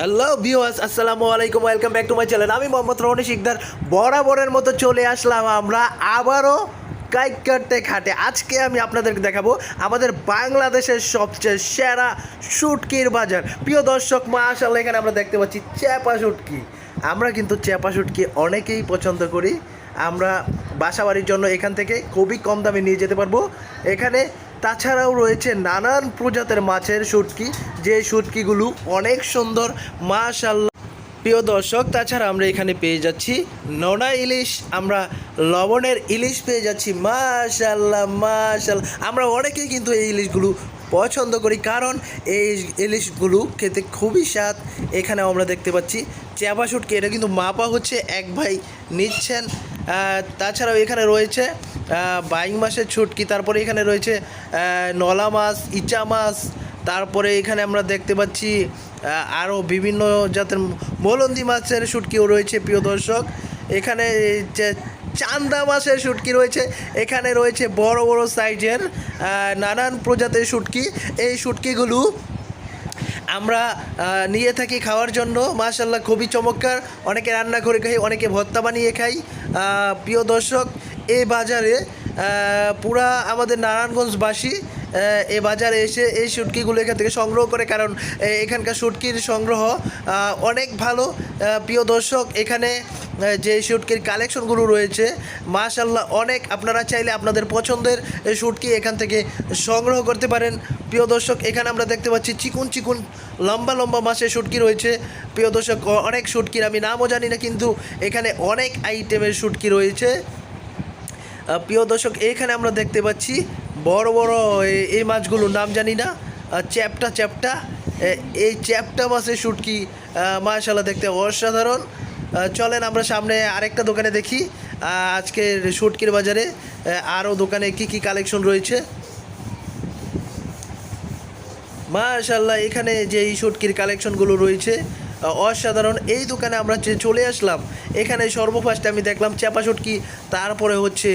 Hello viewers আসসালামু আলাইকুম welcome back to my channel আমি মোহাম্মদ রহনি শিকদার, বরাবরের মতো চলে আসলাম আমরা আবারও কাইকাটে খাটে আজকে আমি আপনাদেরকে দেখাবো আমাদের বাংলাদেশের সবচেয়ে সেরা শুটকির বাজার। প্রিয় দর্শক মাশাল্লাহ এখানে আমরা দেখতে পাচ্ছি চ্যাপা শুটকি। আমরা কিন্তু চ্যাপা শুটকি অনেকেই পছন্দ করি। আমরা বাসাবাড়ির জন্য এখান থেকে খুবই কম দামে নিয়ে যেতে পারব। এখানে তাছাড়াও রয়েছে নানান প্রজাতের মাছের শুটকি। যে শুটকিগুলো অনেক সুন্দর মাশাল্লাহ প্রিয় দর্শক, তাছাড়া আমরা এখানে পেয়ে যাচ্ছি নোনা ইলিশ। আমরা লবণের ইলিশ পেয়ে যাচ্ছি মাশাল্লাহ মাশাল্লাহ আমরা অনেকেই কিন্তু এই ইলিশগুলো পছন্দ করি কারণ এই ইলিশগুলো খেতে খুবই স্বাদ। এখানে আমরা দেখতে পাচ্ছি চ্যাপা শুটকি, এটা কিন্তু মাপা হচ্ছে এক ভাই নিচ্ছেন। তাছাড়াও এখানে রয়েছে বাইং মাছের ছুটকি, তারপরে এখানে রয়েছে নলা মাছ, ইচা মাছ, তারপরে এখানে আমরা দেখতে পাচ্ছি আরও বিভিন্ন জাতের মলন্দি মাছের শুটকিও রয়েছে, প্রিয় দর্শক। এখানে চান্দা মাছের শুটকি রয়েছে, এখানে রয়েছে বড় বড় সাইজের নানান প্রজাতির শুটকি এই শুটকিগুলো আমরা নিয়ে থাকি খাওয়ার জন্য। মাশাল্লাহ খুবই চমৎকার। অনেকে রান্না করে খাই, অনেকে ভর্তা বানিয়ে খাই। প্রিয় দর্শক এই বাজারে পুরা আমাদের নারায়ণগঞ্জবাসী এ বাজারে এসে এই শুটকিগুলো এখান থেকে সংগ্রহ করে, কারণ এখানকার শুটকির সংগ্রহ অনেক ভালো। প্রিয় দর্শক, এখানে যে শুটকির কালেকশনগুলো রয়েছে মাশাল্লাহ অনেক আপনারা চাইলে আপনাদের পছন্দের শুটকি এখান থেকে সংগ্রহ করতে পারেন। প্রিয় দর্শক, এখানে আমরা দেখতে পাচ্ছি চিকুন চিকুন, লম্বা লম্বা মাছের শুটকি রয়েছে। প্রিয় দর্শক, অনেক শুটকির আমি নামও জানি না, কিন্তু এখানে অনেক আইটেমের শুটকি রয়েছে। প্রিয় দর্শক, এখানে আমরা দেখতে পাচ্ছি বড় বড় এই মাছগুলোর নাম জানি না। চ্যাপটা চ্যাপটা এই চ্যাপটা মাছের শুটকি মাশাল্লাহ দেখতে অসাধারণ। চলেন আমরা সামনে আরেকটা দোকানে দেখি। আজকের শুটকির বাজারে আরও দোকানে কি কি কালেকশন রয়েছে। মাশাল্লাহ এখানে যে এই শুটকির কালেকশনগুলো রয়েছে অসাধারণ। এই দোকানে আমরা যে চলে আসলাম, এখানে সর্বফার্স্টে আমি দেখলাম চাপা শুটকি তারপরে হচ্ছে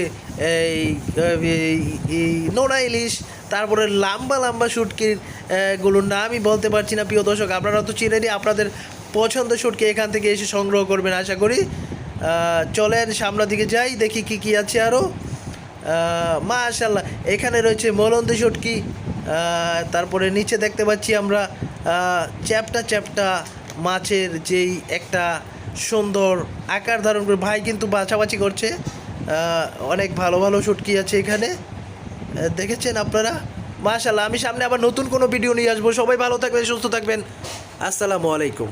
এই নোনা ইলিশ, তারপরে লাম্বা লাম্বা শুটকিরগুলোর নামই বলতে পারছি না, প্রিয় দর্শক, আপনারা তো চিনেনি আপনাদের পছন্দের শুটকি এখান থেকে এসে সংগ্রহ করবেন, আশা করি। চলেন সামনের দিকে যাই, দেখি কি কি আছে আরও মাশাল্লাহ এখানে রয়েছে মলন্দি শুটকি তারপরে নিচে দেখতে পাচ্ছি আমরা চ্যাপটা চ্যাপটা মাছের যেই একটা সুন্দর আকার ধারণ করে, ভাই কিন্তু বাছাবাছি করছে। অনেক ভালো ভালো শুটকি আছে এখানে। দেখেছেন আপনারা? মাশাল্লাহ আমি সামনে আবার নতুন কোনো ভিডিও নিয়ে আসব। সবাই ভালো থাকবেন, সুস্থ থাকবেন। আসসালামু আলাইকুম।